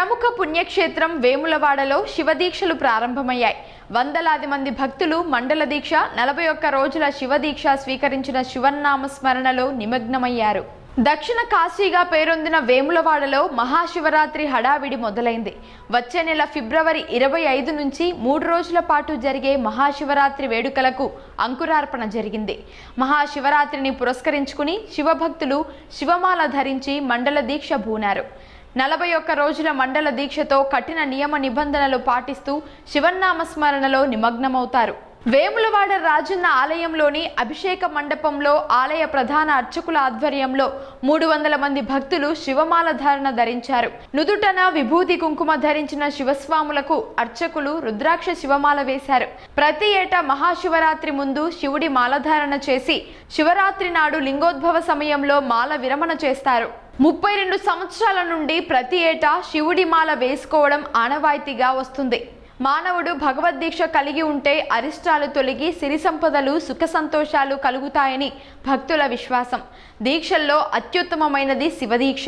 ప్రముఖ పుణ్యక్షేత్రం వేములవాడలో శివదీక్షలు ప్రారంభమయ్యాయి. వందలాది మంది భక్తులు మండల దీక్ష నలభై ఒక్క రోజుల శివదీక్ష స్వీకరించిన శివన్నామ స్మరణలో నిమగ్నమయ్యారు. దక్షిణ కాశీగా పేరొందిన వేములవాడలో మహాశివరాత్రి హడావిడి మొదలైంది. వచ్చే నెల ఫిబ్రవరి ఇరవై ఐదు నుంచి మూడు రోజుల పాటు జరిగే మహాశివరాత్రి వేడుకలకు అంకురార్పణ జరిగింది. మహాశివరాత్రిని పురస్కరించుకుని శివభక్తులు శివమాల ధరించి మండల దీక్ష బూనారు. నలభై ఒక్క రోజుల మండల దీక్షతో కఠిన నియమ నిబంధనలు పాటిస్తూ శివన్నామస్మరణలో నిమగ్నమవుతారు. వేములవాడ రాజన్న ఆలయంలోని అభిషేక మండపంలో ఆలయ ప్రధాన అర్చకుల ఆధ్వర్యంలో మూడు వందల మంది భక్తులు శివమాల ధారణ ధరించారు. నుదుటన విభూతి కుంకుమ ధరించిన శివస్వాములకు అర్చకులు రుద్రాక్ష శివమాల వేశారు. ప్రతి ఏటా మహాశివరాత్రి ముందు శివుడి మాలధారణ చేసి శివరాత్రి నాడు లింగోద్భవ సమయంలో మాల విరమణ చేస్తారు. ముప్పై రెండు సంవత్సరాల నుండి ప్రతి ఏటా శివుడి మాల వేసుకోవడం ఆనవాయితీగా వస్తుంది. మానవుడు భగవద్దీక్ష కలిగి ఉంటే అరిష్టాలు తొలగి సిరి సంపదలు సుఖ సంతోషాలు కలుగుతాయని భక్తుల విశ్వాసం. దీక్షల్లో అత్యుత్తమమైనది శివదీక్ష.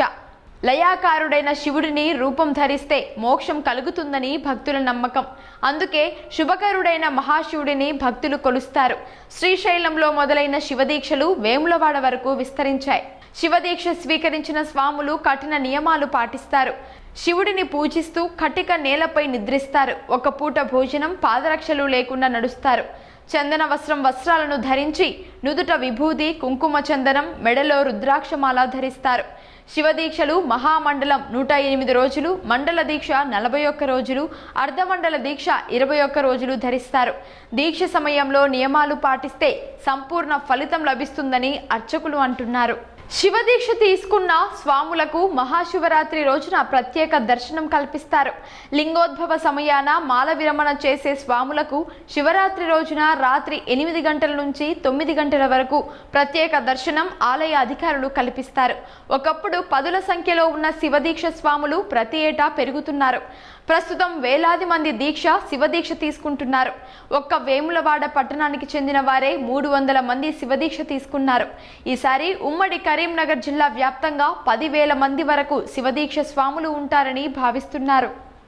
లయాకారుడైన శివుడిని రూపం ధరిస్తే మోక్షం కలుగుతుందని భక్తుల నమ్మకం. అందుకే శుభకరుడైన మహాశివుడిని భక్తులు కొలుస్తారు. శ్రీశైలంలో మొదలైన శివదీక్షలు వేములవాడ వరకు విస్తరించాయి. శివదీక్ష స్వీకరించిన స్వాములు కఠిన నియమాలు పాటిస్తారు. శివుడిని పూజిస్తూ కటిక నేలపై నిద్రిస్తారు. ఒక పూట భోజనం పాదరక్షలు లేకుండా నడుస్తారు. చందన వస్త్రం వస్త్రాలను ధరించి నుదుట విభూది కుంకుమ చందనం మెడలో రుద్రాక్షమాల ధరిస్తారు. శివదీక్షలు మహామండలం నూట ఎనిమిది రోజులు మండల దీక్ష నలభై ఒక్క రోజులు అర్ధమండల దీక్ష ఇరవై ఒక్క రోజులు ధరిస్తారు. దీక్ష సమయంలో నియమాలు పాటిస్తే సంపూర్ణ ఫలితం లభిస్తుందని అర్చకులు అంటున్నారు. శివదీక్ష తీసుకున్న స్వాములకు మహాశివరాత్రి రోజున ప్రత్యేక దర్శనం కల్పిస్తారు. లింగోద్భవ సమయాన మాల విరమణ చేసే స్వాములకు శివరాత్రి రోజున రాత్రి ఎనిమిది గంటల నుంచి తొమ్మిది గంటల వరకు ప్రత్యేక దర్శనం ఆలయ అధికారులు కల్పిస్తారు. ఒకప్పుడు పదుల సంఖ్యలో ఉన్న శివదీక్ష స్వాములు ప్రతి ఏటా పెరుగుతున్నారు. ప్రస్తుతం వేలాది మంది దీక్ష శివదీక్ష తీసుకుంటున్నారు. ఒక్క వేములవాడ పట్టణానికి చెందిన వారే మూడు వందల మంది శివదీక్ష తీసుకున్నారు. ఈసారి ఉమ్మడి కరీంనగర్ జిల్లా వ్యాప్తంగా పదివేల మంది వరకు శివదీక్ష స్వాములు ఉంటారని భావిస్తున్నారు.